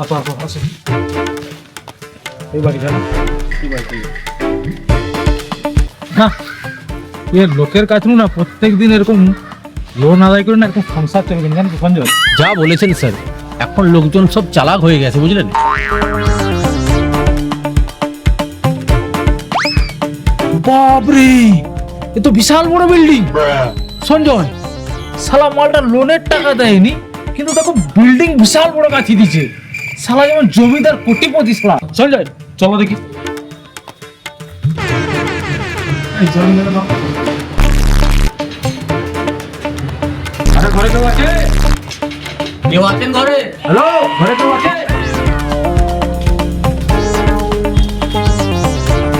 আসো আসো আসো। এই বাড়ি জানো না এ লোকের কাছে না প্রত্যেক দিন এরকম লোন আদায় করে না এরকম সংসার চলবে না। জানো তো সঞ্জয়? যা বলেছেন স্যার। এখন লোকজন সব চালাক হয়ে গেছে বুঝলেন? বাপরে! এ তো বিশাল বড় বিল্ডিং। সঞ্জয় সালা মালটা লোনের টাকা দেয়নি কিন্তু দেখো বিল্ডিং বিশাল বড় গাছি দিছে সালা যেমন জমিদার কোটিপতি সঞ্জয় চলো দেখি। ঘরে কেউ আছে?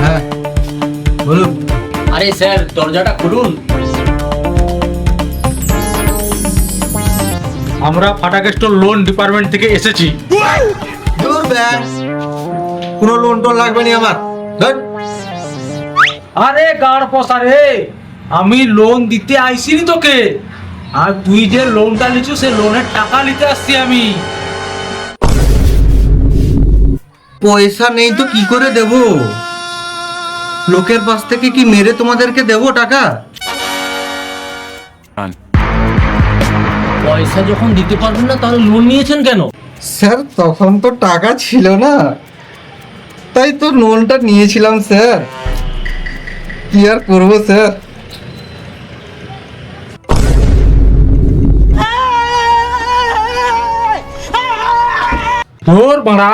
হ্যাঁ বলুন। আরে স্যার, দরজাটা খুলুন। আমরা ফাটাকে স্টোর লোন ডিপার্টমেন্ট থেকে এসেছি। কোনো লোন টোন লাগবে না আমার? ধুর। আরে গাড় পসা রে আমি লোন দিতে আইসিনি তোকে। আর তুই যে লোনটা নিচ্ছ সে লোনের টাকা নিতে আসছি আমি। পয়সা নেই তো কি করে দেব? লোকের পাশ থেকে কি মেরে তোমাদেরকে দেবো টাকা? পয়সা যখন দিতে পারবেন না তাহলে লোন নিয়েছেন কেন? স্যার তখন তো টাকা ছিল না। তাই তো লোনটা নিয়েছিলাম স্যার। কি আর করব স্যার? তোর বাড়া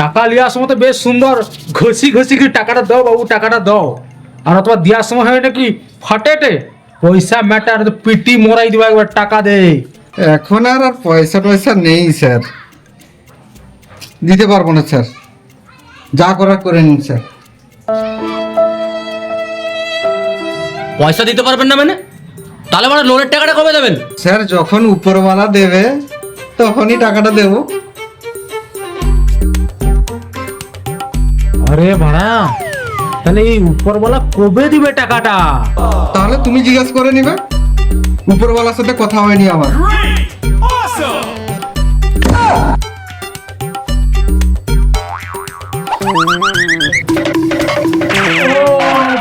টাকা লিয়ার সময় তো বেশ সুন্দর। ঘষি ঘষি কি টাকাটা দাও বাবু টাকাটা দাও। আর তোমার দেওয়ার সময় হয় নাকি ফাটেটে? পয়সা ম্যাটার পিটি মরাই দিবা একবার টাকা দে। এখন আর আর পয়সা টয়সা নেই স্যার। দিতে পারব না স্যার। যা করার করে নিন স্যার। পয়সা দিতে পারবেন না মানে? তাহলে মানে লোনের টাকাটা কবে দেবেন? স্যার যখন উপরওয়ালা দেবে তখনই টাকাটা দেবো। আরে বাড়া তাহলে এই উপরওয়ালা কবে দিবে টাকাটা? তাহলে তুমি জিজ্ঞাসা করে নিবে। উপরওয়ালার সাথে কথা হয়নি আমার।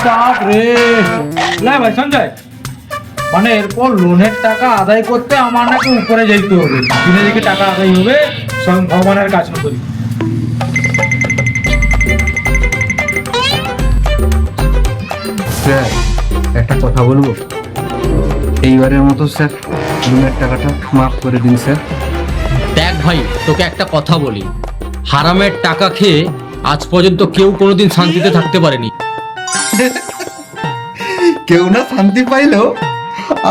বাপ রে। না ভাই সঞ্জয় মানে এরপর লোনের টাকা আদায় করতে আমার নাকি উপরে যাইতে হবে। দিনে দিকে টাকা আদায় হবে স্বয়ং ভগবানের কাছে করি। স্যার একটা কথা বলব? এইবারের মতো স্যার লোনের টাকাটা মাফ করে দিন স্যার। দেখ ভাই তোকে একটা কথা বলি। হারামের টাকা খেয়ে আজ পর্যন্ত কেউ কোনোদিন শান্তিতে থাকতে পারেনি। কেউ না শান্তি পাইলেও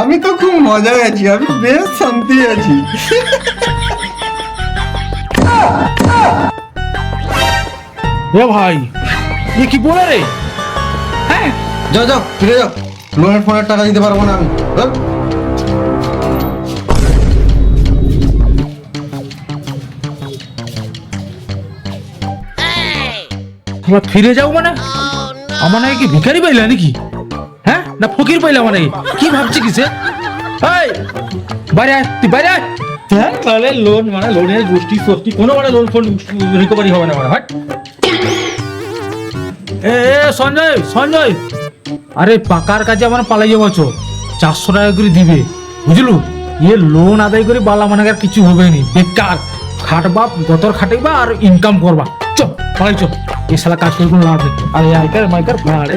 আমি তো খুব মজায় আছি আমি বেশ শান্তি আছি। এ ভাই এ কি বলে রে? হ্যাঁ যাও যাও ফিরে যাও। লোনের ফোনের টাকা দিতে পারব না আমি। তোমরা ফিরে যাও মানে? আমার নাকি কি ভিখারি পাইলা নাকি? হ্যাঁ? না ফকির পাইলা মানে? কি ভাবছি কি সে? এই বাইরে আয় তুই বাইরে আয়। হ্যাঁ তাহলে লোন মানে লোনের গোষ্ঠী সষ্টি কোনো মানে লোন ফোন রিকভারি হবে না মানে হাট এ, সঞ্জয় সঞ্জয়। আরে পাকার কাজে আমার পালাই যাব চো চারশো টাকা করে দিবে। বুঝলু? ইয়ে লোন আদায় করে বালা মানে আর কিছু হবে নি বেকার। খাটবা গতর খাটাইবা আর ইনকাম করবা। চ পালাই চ এ কাজ করে কোনো লাভ নেই। আরে মাইকার ভাড়ে